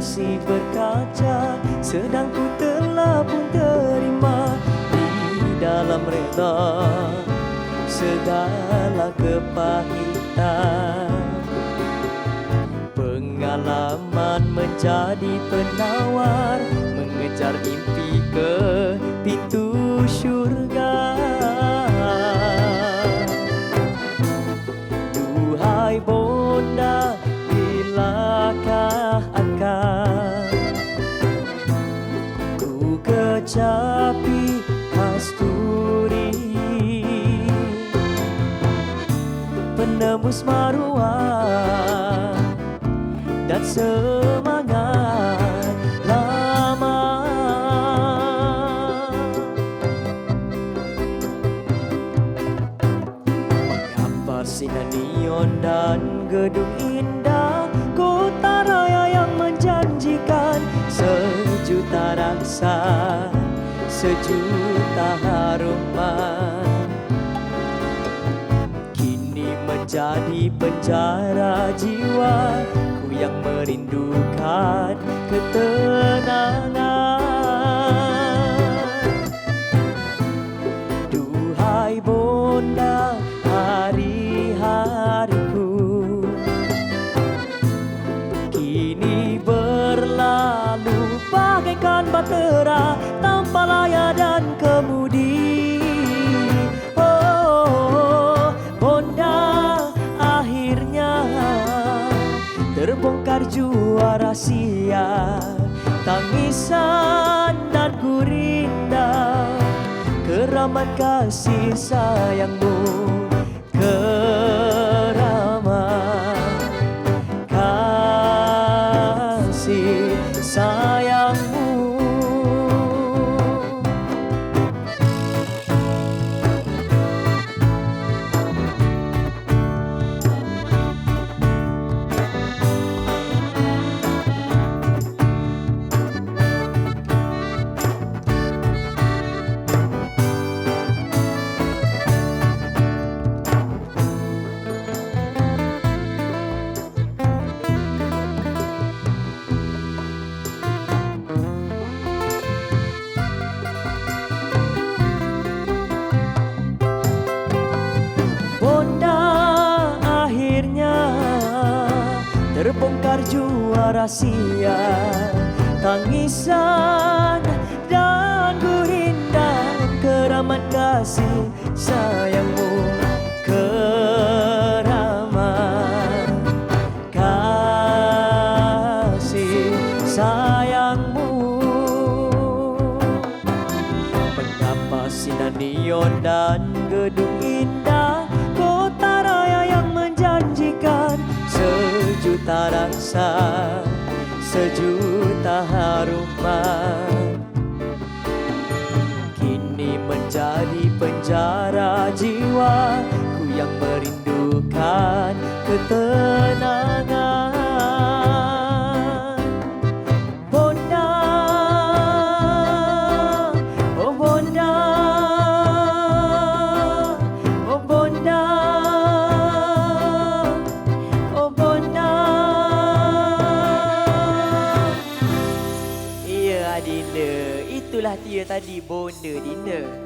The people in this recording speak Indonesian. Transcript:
masih berkaca Sedang ku telah pun terima Di dalam reda Segala kepahitan. Pengalaman menjadi penawar Mengejar mimpi ke pintu syurga. Duhai bonda, kecapi kasturi. Penembus maruah dan semangat lama. Mengapa sinar neon dan gedung indah Kota raya yang menjanjikan Sejuta rasa, sejuta haruman. Kini menjadi penjara jiwa Ku yang merindukan ketenangan Terbongkar jua rahasia Tangisan dan gurinda Keramat kasih sayangmu terbongkar jua rahasia Tangisan dan gurinda keramat kasih sayangmu Keramat kasih sayangmu. Mengapa sinar neon dan gedung indah Sejuta rasa, sejuta haruman. Kini menjadi penjara jiwa Ku yang merindukan ketenangan itulah dia tadi bonda Dinda.